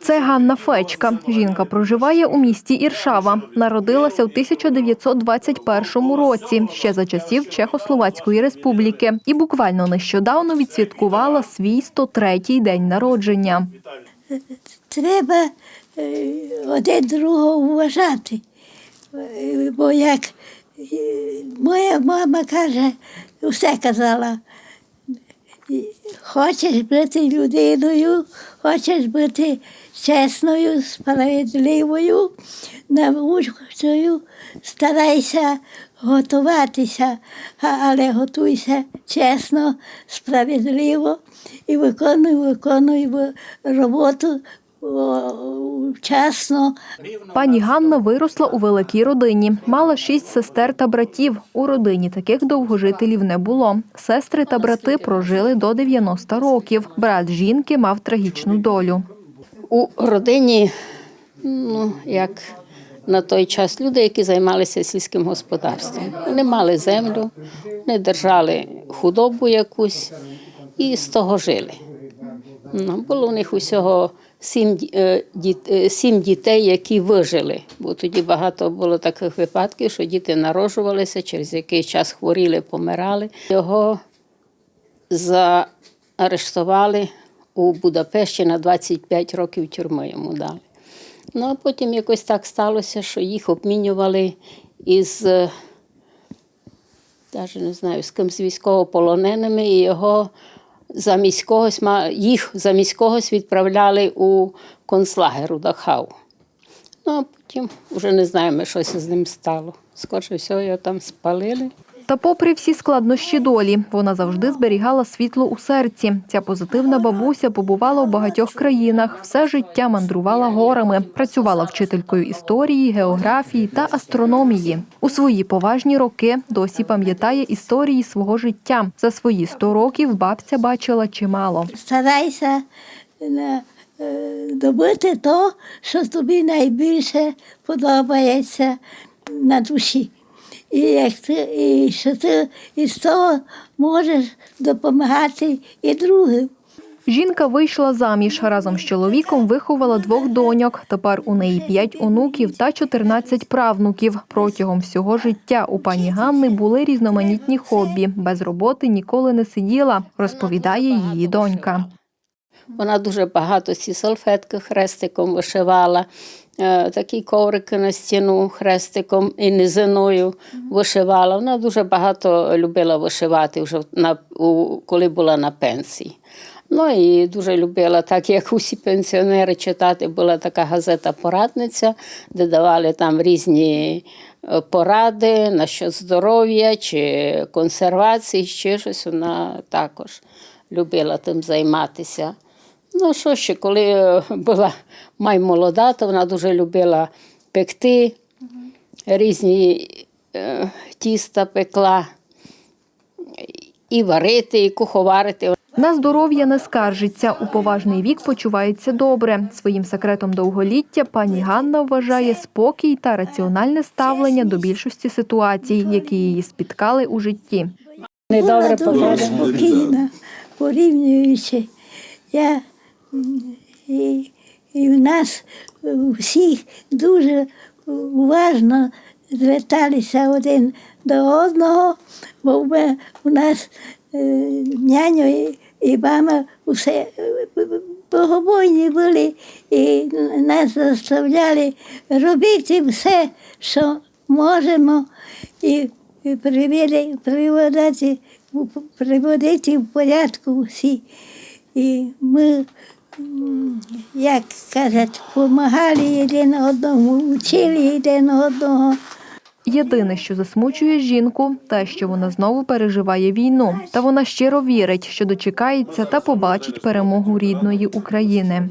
Це Ганна Фечка. Жінка проживає у місті Іршава. Народилася у 1921 році, ще за часів Чехословацької республіки, і буквально нещодавно відсвяткувала свій 103-й день народження. треба е, один другого вважати. Бо як е, моя мама каже, все казала. Хочеш бути людиною, хочеш бути чесною, справедливою, научною, старайся готуватися, але готуйся чесно, справедливо і виконуй, виконуй роботу о, вчасно. Пані Ганна виросла у великій родині. Мала шість сестер та братів. У родині таких довгожителів не було. Сестри та брати прожили до 90 років. Брат жінки мав трагічну долю. у родині, ну, як на той час, люди, які займалися сільським господарством. Вони мали землю, вони держали худобу якусь і з того жили. Ну, було у них усього сім, е, е, сім дітей, які вижили. Бо тоді багато було таких випадків, що діти народжувалися, через який час хворіли, помирали. Його заарештували у Будапешті на 25 років тюрми йому дали. Ну, а потім якось так сталося, що їх обмінювали із, е, навіть не знаю, з ким з військовополоненими, і його замість когось, їх замість когось відправляли у концлагер у Дахау. Ну, а потім вже не знаємо, що з ним стало. Скорше всього, його там спалили. Та попри всі складнощі долі, вона завжди зберігала світло у серці. Ця позитивна бабуся побувала у багатьох країнах, все життя мандрувала горами, працювала вчителькою історії, географії та астрономії. У свої поважні роки досі пам'ятає історії свого життя. За свої 100 років бабця бачила чимало. Старайся е, е, добити то, що тобі найбільше подобається на душі. І, як ти, і що ти із того можеш допомагати і другим. Жінка вийшла заміж разом з чоловіком, виховала двох доньок. Тепер у неї п'ять онуків та 14 правнуків. Протягом всього життя у пані Ганни були різноманітні хобі. Без роботи ніколи не сиділа, розповідає її донька. Вона дуже багато ці салфетки хрестиком вишивала, е, такі коврики на стіну хрестиком і низиною вишивала. Вона дуже багато любила вишивати вже на, коли була на пенсії. Ну і дуже любила, так як усі пенсіонери читати, була така газета Порадниця, де давали там різні е, поради насчет здоров'я чи консервації, ще щось. Вона також любила тим займатися. Ну, що ще, коли е, була май молода, то вона дуже любила пекти, різні е, тіста пекла, і варити, і куховарити. На здоров'я не скаржиться. У поважний вік почувається добре. Своїм секретом довголіття пані Ганна вважає спокій та раціональне ставлення до більшості ситуацій, які її спіткали у житті. Була дуже спокійна, порівнюючи. Я, і, і в нас всіх дуже уважно зверталися один до одного, бо ми, у нас е, няню і, і мама усе е, богобойні були і нас заставляли робити все, що можемо, і, приводити, приводити в порядку всі. І ми, як кажуть, допомагали один одному, вчили один одного. Єдине, що засмучує жінку, те, що вона знову переживає війну. Та вона щиро вірить, що дочекається та побачить перемогу рідної України.